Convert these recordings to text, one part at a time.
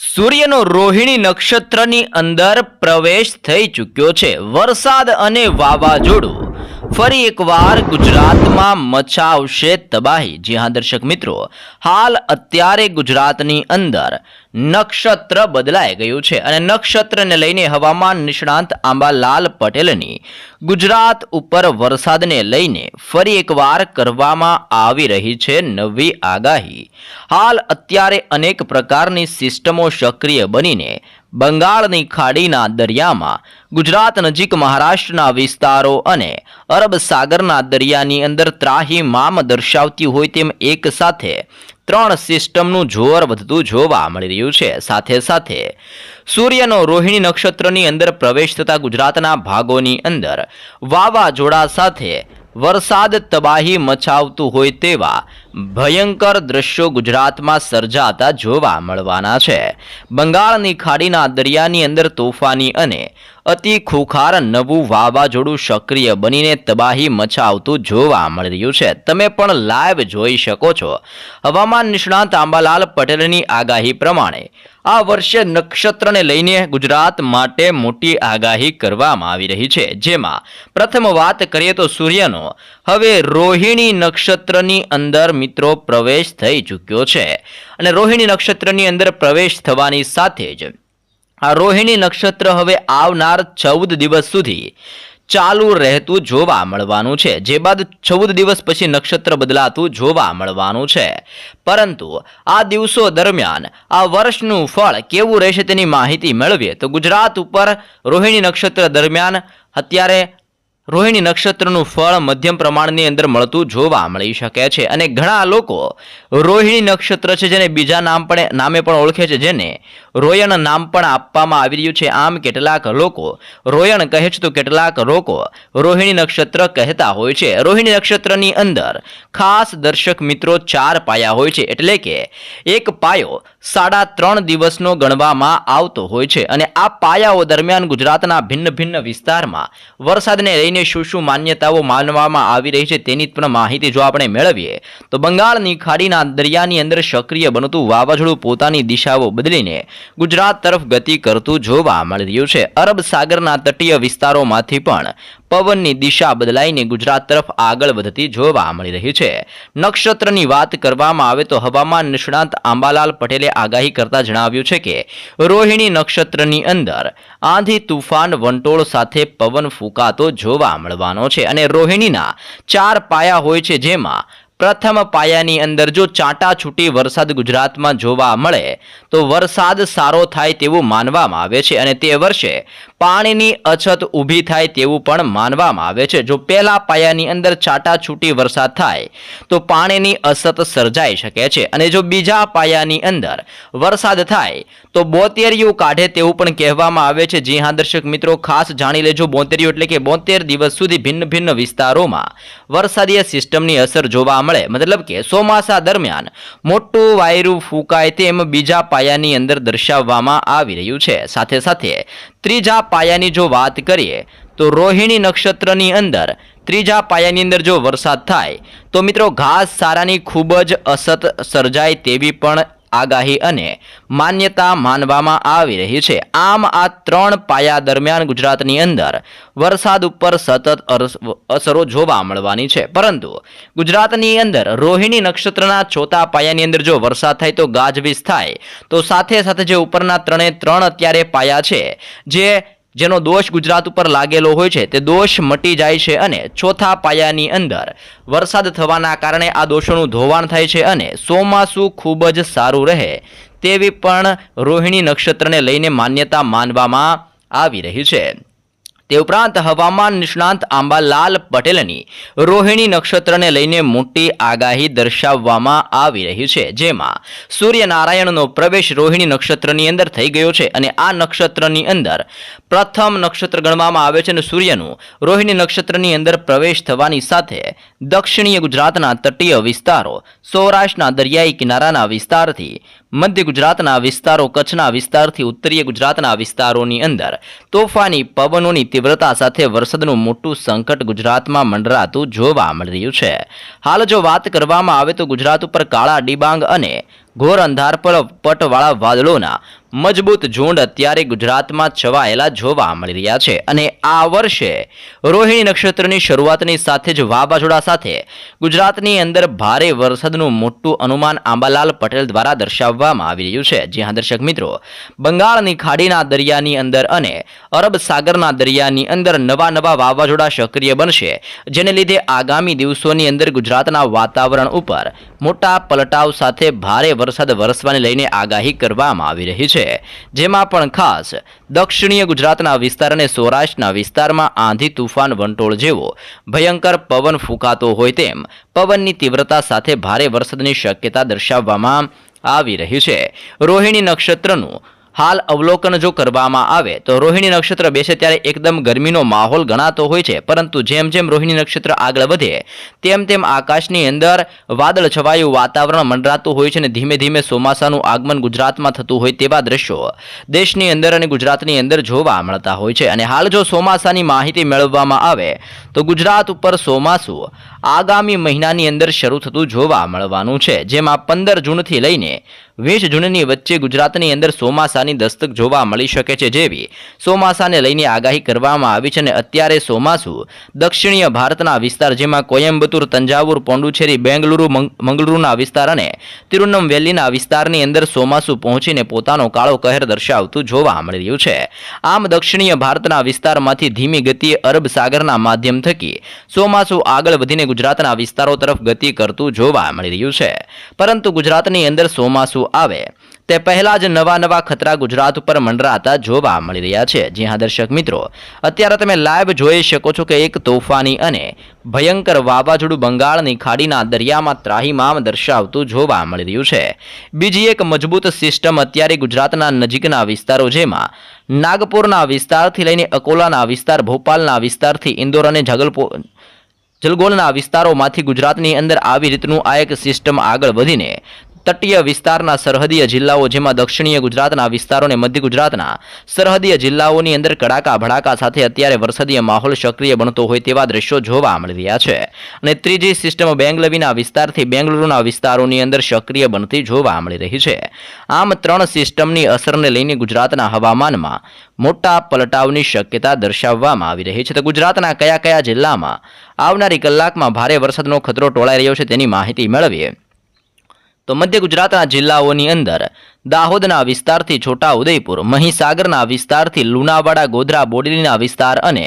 સૂર્યનો રોહિણી નક્ષત્રની અંદર પ્રવેશ થઈ ચૂક્યો છે. વરસાદ અને વાવાઝોડું. ફરી એકવાર ગુજરાતમાં મચાવશે તબાહી. જી હા, દર્શક મિત્રો, હાલ અત્યારે ગુજરાતની અંદર નક્ષત્ર બદલાઈ ગયું છે અને નક્ષત્રને લઈને હવામાન નિષ્ણાંત આંબાલાલ પટેલની ગુજરાત ઉપર વરસાદને લઈને ફરી એકવાર કરવામાં આવી રહી છે નવી આગાહી. હાલ અત્યારે અનેક પ્રકારની સિસ્ટમો સક્રિય બનીને બંગાળની ખાડીના દરિયામાં ગુજરાત નજીક મહારાષ્ટ્રના વિસ્તારો અને અરબ સાગરના દરિયાની અંદર ત્રાહી મામ દર્શાવતી હોય તેમ એક સાથે ત્રણ સિસ્ટમનું જોર વધતું જોવા મળી રહ્યું છે. સાથે સાથે સૂર્યનો રોહિણી નક્ષત્રની અંદર પ્રવેશ થતા ગુજરાતના ભાગોની અંદર વાવાઝોડા સાથે વરસાદ તબાહી મચાવતું હોય તેવા ભયંકર દ્રશ્યો ગુજરાતમાં સર્જાતા જોવા મળવાના છે. બંગાળની ખાડીના દરિયાની અંદર તોફાની અને અતિ ખુખાર નવું વાવાઝોડું સક્રિય બનીને તબાહી મચાવતું જોવા મળી રહ્યું છે. તમે પણ લાઈવ જોઈ શકો છો. હવામાન નિષ્ણાત આંબાલાલ પટેલની આગાહી પ્રમાણે આ વર્ષે નક્ષત્રને લઈને ગુજરાત માટે મોટી આગાહી કરવામાં આવી રહી છે. જેમાં પ્રથમ વાત કરીએ તો સૂર્યનો. હવે રોહિણી નક્ષત્રની અંદર મિત્રો પ્રવેશ થઈ ચૂક્યો છે અને રોહિણી નક્ષત્રની અંદર પ્રવેશ થવાની સાથે જ આ રોહિણી નક્ષત્ર હવે આવનાર ચૌદ દિવસ સુધી ચાલુ રહેતું જોવા મળવાનું છે. જે બાદ ચૌદ દિવસ પછી નક્ષત્ર બદલાતું જોવા મળવાનું છે. પરંતુ આ દિવસો દરમિયાન આ વર્ષનું ફળ કેવું રહેશે તેની માહિતી મેળવીએ તો ગુજરાત ઉપર રોહિણી નક્ષત્ર દરમિયાન અત્યારે રોહિણી નક્ષત્રનું ફળ મધ્યમ પ્રમાણની અંદર મળતું જોવા મળી શકે છે. અને ઘણા લોકો રોહિણી નક્ષત્ર છે, જેને બીજા નામ પણ, નામે પણ ઓળખે છે, જેને રોયણ નામ પણ આપવામાં આવી રહ્યું છે. આમ કેટલાક લોકો રોયણ કહે છે, તો કેટલાક લોકો રોહિણી નક્ષત્ર કહેતા હોય છે. રોહિણી નક્ષત્રની અંદર ખાસ દર્શક મિત્રો ચાર પાયા હોય છે. એટલે કે એક પાયો સાડા ત્રણ દિવસનો ગણવામાં આવતો હોય છે. અને આ પાયાઓ દરમિયાન ગુજરાતના ભિન્ન ભિન્ન વિસ્તારમાં વરસાદને લઈને શું શું માન્યતાઓ માનવામાં આવી રહી છે તેની પણ માહિતી જો આપણે મેળવીએ, તો બંગાળની ખાડીના દરિયાની અંદર સક્રિય બનતું વાવાઝોડું પોતાની દિશાઓ બદલીને ગુજરાત તરફ ગતિ કરતું જોવા મળી રહ્યું છે. અરબ સાગરના તટીય વિસ્તારોમાંથી પણ પવનની દિશા બદલાઈને ગુજરાત તરફ આગળ વધતી જોવા મળી રહી છે. નક્ષત્રની વાત કરવામાં આવે તો હવામાન નિષ્ણાંત આંબાલાલ પટેલે આગાહી કરતા જણાવ્યું છે કે, રોહિણી નક્ષત્રની અંદર આંધી, તુફાન, વંટોળ સાથે પવન ફૂંકાતો જોવા મળવાનો છે અને રોહિણીના ચાર પાયા હોય છે જેમાં પ્રથમ પાયાની અંદર જો ચાંટા છૂટી વરસાદ ગુજરાતમાં જોવા મળે, તો વરસાદ સારો થાય તેવું માનવામાં આવે છે અને તે વર્ષે પાણીની અછત ઊભી થાય તેવું પણ માનવામાં આવે છે. જો પહેલા પાયાની અંદર ચાંટા છૂટી વરસાદ થાય, તો પાણીની અછત સર્જાઈ શકે છે અને જો બીજા પાયાની અંદર વરસાદ થાય, તો બોતેરિયું કાઢે તેવું પણ કહેવામાં આવે છે. જી હા, દર્શક મિત્રો, ખાસ જાણી લેજો, બોતેરિયું એટલે કે બોતેર દિવસ સુધી ભિન્ન ભિન્ન વિસ્તારોમાં વરસાદીય સિસ્ટમની અસર જોવા મતલબ કે ચોમાસા દરમિયાન મોટું વાયરું ફૂંકાય તેમ બીજા પાયાની અંદર દર્શાવવામાં આવી રહ્યું છે. સાથે સાથે ત્રીજા પાયાની જો વાત કરીએ, તો રોહિણી નક્ષત્રની અંદર ત્રીજા પાયાની અંદર જો વરસાદ થાય, તો મિત્રો ઘાસ સારાની ખૂબ જ અસત સર્જાય તેવી પણ આગાહી અને માન્યતા માનવામાં આવી રહી છે. આમ આ ત્રણ પાયા દરમિયાન ગુજરાતની અંદર વરસાદ ઉપર સતત અસરો જોવા મળવાની છે. પરંતુ ગુજરાતની અંદર રોહિણી નક્ષત્રના ચોથા પાયાની અંદર જો વરસાદ થાય તો ગાજવીજ થાય. તો સાથે સાથે જે ઉપરના ત્રણે ત્રણ અત્યારે પાયા છે, જે જેનો દોષ ગુજરાત ઉપર લાગેલો હોય છે, તે દોષ મટી જાય છે અને ચોથા પાયાની અંદર વરસાદ થવાના કારણે આ દોષોનું ધોવાણ થાય છે અને ચોમાસું ખૂબ જ સારું રહે તેવી પણ રોહિણી નક્ષત્રને લઈને માન્યતા માનવામાં આવી રહી છે. તે ઉપરાંત હવામાન નિષ્ણાંત આંબાલાલ પટેલની રોહિણી નક્ષત્રને લઈને મોટી આગાહી દર્શાવવામાં આવી રહી છે, જેમાં સૂર્યનારાયણનો પ્રવેશ રોહિણી નક્ષત્રની અંદર થઈ ગયો છે અને આ નક્ષત્રની અંદર પ્રથમ નક્ષત્ર ગણવામાં આવે છે અને સૂર્યનું રોહિણી નક્ષત્રની અંદર પ્રવેશ થવાની સાથે દક્ષિણીય ગુજરાતના તટીય વિસ્તારો, સૌરાષ્ટ્રના દરિયાઈ કિનારાના વિસ્તારથી મધ્ય ગુજરાતના વિસ્તારો, કચ્છના વિસ્તારથી ઉત્તરીય ગુજરાતના વિસ્તારોની અંદર તોફાની પવનોની તીવ્રતા સાથે વરસાદનું મોટું સંકટ ગુજરાતમાં મંડરાતું જોવા મળી રહ્યું છે. હાલ જો વાત કરવામાં આવે તો ગુજરાત ઉપર કાળા ડિબાંગ અને ઘોર અંધારપટવાળા વાદળોના મજબૂત ઝુંડ અત્યારે ગુજરાતમાં છવાયેલા જોવા મળી રહ્યા છે. અને આ વર્ષે રોહિણી નક્ષત્રની શરૂઆતની સાથે જ વાવાઝોડા સાથે ગુજરાતની અંદર ભારે વરસાદનું મોટું અનુમાન આંબાલાલ પટેલ દ્વારા દર્શાવવામાં આવી રહ્યું છે. જ્યાં દર્શક મિત્રો, બંગાળની ખાડીના દરિયાની અંદર અને અરબ સાગરના દરિયાની અંદર નવા નવા વાવાઝોડા સક્રિય બનશે, જેને લીધે આગામી દિવસોની અંદર ગુજરાતના વાતાવરણ ઉપર મોટા પલટાવ સાથે ભારે વરસાદ વરસવાને લઈને આગાહી કરવામાં આવી રહી છે. જેમાં પણ ખાસ દક્ષિણીય ગુજરાતના વિસ્તાર અને સૌરાષ્ટ્રના વિસ્તારમાં આંધી તુફાન વંટોળ જેવો ભયંકર પવન ફૂંકાતો હોય તેમ પવનની તીવ્રતા સાથે ભારે વરસાદની શક્યતા દર્શાવવામાં આવી રહી છે. રોહિણી નક્ષત્રનું હાલ અવલોકન જો કરવામાં આવે તો રોહિણી નક્ષત્ર બેસે ત્યારે એકદમ ગરમીનો માહોલ ગણાતો હોય છે. પરંતુ જેમ જેમ રોહિણી નક્ષત્ર આગળ વધે, તેમ તેમ આકાશની અંદર વાદળ છવાયું વાતાવરણ મંડરાતું હોય છે અને ધીમે ધીમે ચોમાસાનું આગમન ગુજરાતમાં થતું હોય તેવા દ્રશ્યો દેશની અંદર અને ગુજરાતની અંદર જોવા મળતા હોય છે. અને હાલ જો ચોમાસાની માહિતી મેળવવામાં આવે, તો ગુજરાત ઉપર ચોમાસું આગામી મહિનાની અંદર શરૂ થતું જોવા મળવાનું છે. જેમાં પંદર જૂનથી લઈને વીસ જૂનની વચ્ચે ગુજરાતની અંદર ચોમાસાની દસ્તક જોવા મળી શકે છે જેવી ચોમાસાને લઈને આગાહી કરવામાં આવી છે અને અત્યારે ચોમાસું દક્ષિણીય ભારતના વિસ્તાર જેમાં કોયમ્બતુર, તંજાવુર, પોંડુચેરી, બેંગલુરુ, મંગ- મંગળુરુના વિસ્તાર અને તિરુનમવેલીના વિસ્તારની અંદર ચોમાસું પહોંચીને પોતાનો કાળો કહેર દર્શાવતું જોવા મળી રહ્યું છે. આમ દક્ષિણીય ભારતના વિસ્તારમાંથી ધીમી ગતિએ અરબ સાગરના માધ્યમ થકી ચોમાસું આગળ વધીને ગુજરાતના વિસ્તારો તરફ ગતિ કરતું જોવા મળી રહ્યું છે. પરંતુ ગુજરાતની અંદર ચોમાસું આવે. તે પહેલા જ નવા નવા ખતરા ગુજરાત ઉપર મંડરાતા જોવા મળી રહ્યા છે. જી હા, દર્શક મિત્રો, અત્યારે તમે લાઈવ જોઈ શકો છો કે એક તોફાની અને ભયંકર વાવાઝોડું બંગાળની ખાડીના દરિયામાં ત્રાહીમામ દર્શાવતું જોવા મળી રહ્યું છે. બીજી એક મજબૂત સિસ્ટમ અત્યારે ગુજરાતના નજીકના વિસ્તારો જેમાં નાગપુરના વિસ્તારથી લઈને અકોલાના વિસ્તાર, ભોપાલના વિસ્તારથી ઇન્દોર અને જગલપુર જલગોલના વિસ્તારોમાંથી ગુજરાતની અંદર આવી રીતનું આ એક સિસ્ટમ આગળ વધીને તટીય વિસ્તારના સરહદીય જિલ્લાઓ જેમાં દક્ષિણીય ગુજરાતના વિસ્તારો અને મધ્ય ગુજરાતના સરહદીય જિલ્લાઓની અંદર કડાકા ભડાકા સાથે અત્યારે વરસાદીય માહોલ સક્રિય બનતો હોય તેવા દ્રશ્યો જોવા મળી રહ્યા છે. અને ત્રીજી સિસ્ટમ બેંગલવીના વિસ્તારથી બેંગલુરુના વિસ્તારોની અંદર સક્રિય બનતી જોવા મળી રહી છે. આમ ત્રણ સિસ્ટમની અસરને લઈને ગુજરાતના હવામાનમાં મોટા પલટાવની શક્યતા દર્શાવવામાં આવી રહી છે. તો ગુજરાતના કયા કયા જિલ્લામાં આવનારી કલાકમાં ભારે વરસાદનો ખતરો ટોળાઈ રહ્યો છે તેની માહિતી મેળવીએ. તો મધ્ય ગુજરાતના જિલ્લાઓની અંદર દાહોદના વિસ્તારથી છોટા ઉદયપુર મહીસાગરના વિસ્તારથી લુણાવાડા, ગોધરા, બોડેલીના વિસ્તાર અને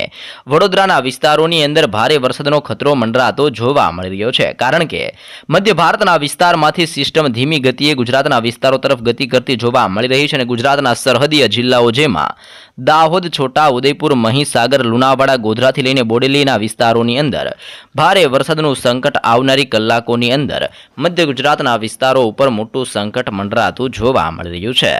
વડોદરાના વિસ્તારોની અંદર ભારે વરસાદનો ખતરો મંડરાતો જોવા મળી રહ્યો છે. કારણ કે મધ્ય ભારતના વિસ્તારમાંથી સિસ્ટમ ધીમી ગતિએ ગુજરાતના વિસ્તારો તરફ ગતિ કરતી જોવા મળી રહી છે અને ગુજરાતના સરહદીય જિલ્લાઓ જેમાં દાહોદ, છોટા, ઉદયપુર, મહીસાગર, લુણાવાડા, ગોધરાથી લઈને બોડેલીના વિસ્તારોની અંદર ભારે વરસાદનું સંકટ આવનારી કલાકોની અંદર મધ્ય ગુજરાતના વિસ્તારો ઉપર મોટું સંકટ મંડરાતું જોવા મળી રહ્યું છે.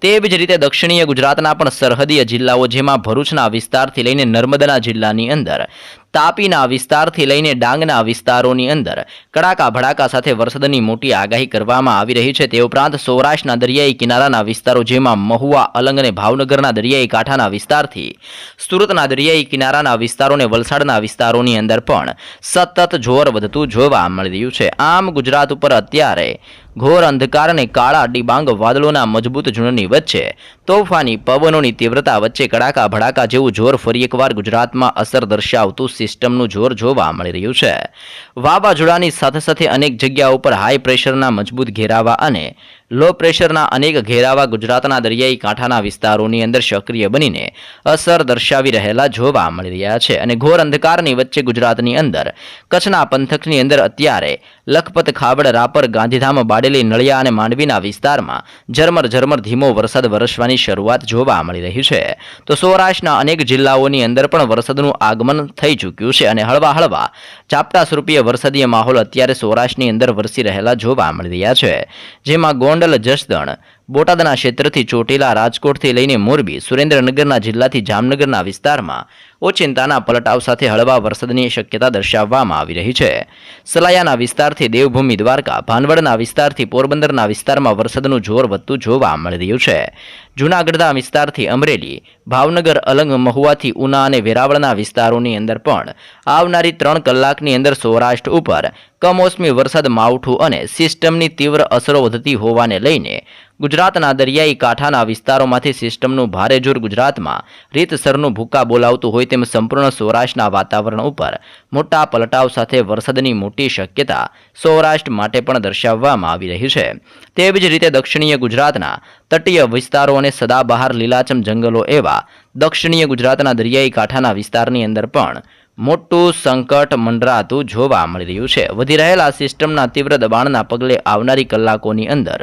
તેવી જ રીતે દક્ષિણીય ગુજરાતના પણ સરહદીય જિલ્લાઓ જેમાં ભરૂચના વિસ્તારથી લઈને નર્મદાના જિલ્લાની અંદર તાપીના વિસ્તારથી લઈને ડાંગના વિસ્તારોની અંદર કડાકા ભડાકા સાથે વરસાદની મોટી આગાહી કરવામાં આવી રહી છે. તે ઉપરાંત સૌરાષ્ટ્રના દરિયાઈ કિનારાના વિસ્તારો જેમાં મહુવા, અલંગ અને ભાવનગરના દરિયાઈ કાંઠાના વિસ્તારથી સુરતના દરિયાઈ કિનારાના વિસ્તારો અને વલસાડના વિસ્તારોની અંદર પણ સતત જોર વધતું જોવા મળી રહ્યું છે. આમ ગુજરાત ઉપર અત્યારે ઘોર અંધકાર અને કાળા ડિબાંગ વાદળોના મજબૂત ઝૂંડની વચ્ચે, તોફાની પવનોની તીવ્રતા વચ્ચે કડાકા ભડાકા જેવું જોર ફરી એકવાર ગુજરાતમાં અસર દર્શાવતું સિસ્ટમનું જોર જોવા મળી રહ્યું છે. વાવાઝોડાની સાથે સાથે અનેક જગ્યાઓ ઉપર હાઈ પ્રેશરના મજબૂત ઘેરાવા અને લો પ્રેશરના અનેક ઘેરાવા ગુજરાતના દરિયાઈ કાંઠાના વિસ્તારોની અંદર સક્રિય બનીને અસર દર્શાવી રહેલા જોવા મળી રહ્યા છે અને ઘોર અંધકારની વચ્ચે ગુજરાતની અંદર, કચ્છના પંથકની અંદર અત્યારે લખપત ખાબડ રાપર, ગાંધીધામ, બાડેલી, નળિયા અને માંડવીના વિસ્તારમાં ઝરમર ઝરમર ધીમો વરસાદ વરસવાની શરૂઆત જોવા મળી રહી છે. તો સૌરાષ્ટ્રના અનેક જિલ્લાઓની અંદર પણ વરસાદનું આગમન થઈ ચૂક્યું છે અને હળવા હળવા ઝાપટા સ્વરૂપીય વરસાદીય માહોલ અત્યારે સૌરાષ્ટ્રની અંદર વરસી રહેલા જોવા મળી રહ્યા છે. જેમાં mandal adjust બોટાદના ક્ષેત્રથી ચોટીલા રાજકોટથી લઈને મોરબી, સુરેન્દ્રનગરના જિલ્લાથી જામનગરના વિસ્તારમાં ઓચિંતાના પલટાવ સાથે હળવા વરસાદની શક્યતા દર્શાવવામાં આવી રહી છે. સલાયાના વિસ્તારથી દેવભૂમિ દ્વારકા, ભાનવડના વિસ્તારથી પોરબંદરના વિસ્તારમાં વરસાદનું જોર વધતું જોવા મળી રહ્યું છે. જૂનાગઢના વિસ્તારથી અમરેલી, ભાવનગર, અલંગ, મહુવાથી ઉના અને વેરાવળના વિસ્તારોની અંદર પણ આવનારી ત્રણ કલાકની અંદર સૌરાષ્ટ્ર ઉપર કમોસમી વરસાદ માવઠું અને સિસ્ટમની તીવ્ર અસરો વધતી હોવાને લઈને ગુજરાતના દરિયાઈ કાંઠાના વિસ્તારોમાંથી સિસ્ટમનું ભારે જોર ગુજરાતમાં રીતસરનું ભૂકા બોલાવતું હોય તેમ સંપૂર્ણ સૌરાષ્ટ્રના વાતાવરણ ઉપર મોટા પલટાવ સાથે વરસાદની મોટી શક્યતા સૌરાષ્ટ્ર માટે પણ દર્શાવવામાં આવી રહી છે. તેવી જ રીતે દક્ષિણીય ગુજરાતના તટીય વિસ્તારો અને સદાબહાર લીલાચમ જંગલો એવા દક્ષિણીય ગુજરાતના દરિયાઈ કાંઠાના વિસ્તારની અંદર પણ મોટું સંકટ મંડરાતું જોવા મળી રહ્યું છે. વધી રહેલા સિસ્ટમના તીવ્ર દબાણના પગલે આવનારી કલાકોની અંદર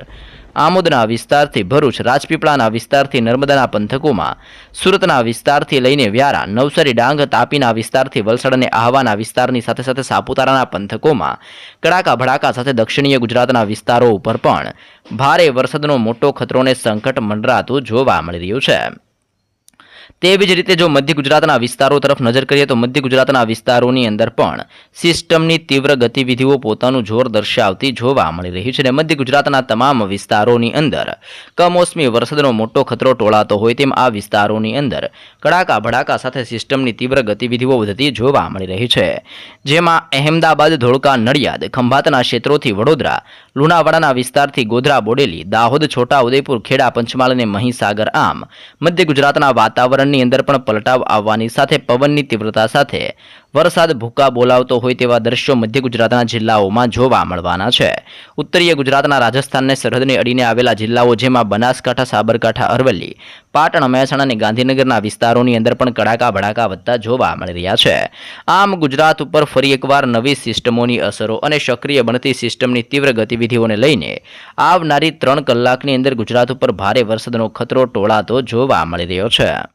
આમોદના વિસ્તારથી ભરૂચ, રાજપીપળાના વિસ્તારથી નર્મદાના પંથકોમાં, સુરતના વિસ્તારથી લઈને વ્યારા, નવસારી, ડાંગ, તાપીના વિસ્તારથી વલસાડ અને આહવાના વિસ્તારની સાથે સાથે સાપુતારાના પંથકોમાં, કડાકા, ભડાકા સાથે દક્ષિણીય ગુજરાતના વિસ્તારો ઉપર પણ ભારે વરસાદનો મોટો ખતરોને સંકટ મંડરાતું જોવા મળી રહ્યું છે. તેવી જ રીતે જો મધ્ય ગુજરાતના વિસ્તારો તરફ નજર કરીએ તો મધ્ય ગુજરાતના વિસ્તારોની અંદર પણ સિસ્ટમની તીવ્ર ગતિવિધિઓ પોતાનું જોર દર્શાવતી જોવા મળી રહી છે અને મધ્ય ગુજરાતના તમામ વિસ્તારોની અંદર કમોસમી વરસાદનો મોટો ખતરો ટોળાતો હોય તેમ આ વિસ્તારોની અંદર કડાકા ભડાકા સાથે સિસ્ટમની તીવ્ર ગતિવિધિઓ વધતી જોવા મળી રહી છે. જેમાં અહેમદાબાદ, ધોળકા, નડિયાદ, ખંભાતના ક્ષેત્રોથી વડોદરા, લુણાવાડાના વિસ્તારથી ગોધરા, બોડેલી, દાહોદ છોટા ઉદેપુર ખેડા, પંચમહાલ અને મહીસાગર આમ મધ્ય ગુજરાતના વાતાવરણની અંદર પણ પલટાવ આવવાની સાથે પવનની તીવ્રતા સાથે. વરસાદ ભૂકા બોલાવતો હોય તેવા દ્રશ્યો મધ્ય ગુજરાતના જિલ્લાઓમાં જોવા મળવાના છે. ઉત્તરીય ગુજરાતના રાજસ્થાનને સરહદને અડીને આવેલા જિલ્લાઓ જેમાં બનાસકાંઠા, સાબરકાંઠા, અરવલ્લી, પાટણ, મહેસાણા અને ગાંધીનગરના વિસ્તારોની અંદર પણ કડાકા ભડાકા વધતા જોવા મળી રહ્યા છે. આમ ગુજરાત ઉપર ફરી એકવાર નવી સિસ્ટમોની અસરો અને સક્રિય બનતી સિસ્ટમની તીવ્ર ગતિવિધિઓને લઈને આવનારી ત્રણ કલાકની અંદર ગુજરાત ઉપર ભારે વરસાદનો ખતરો ટોળાતો જોવા મળી રહ્યો છે.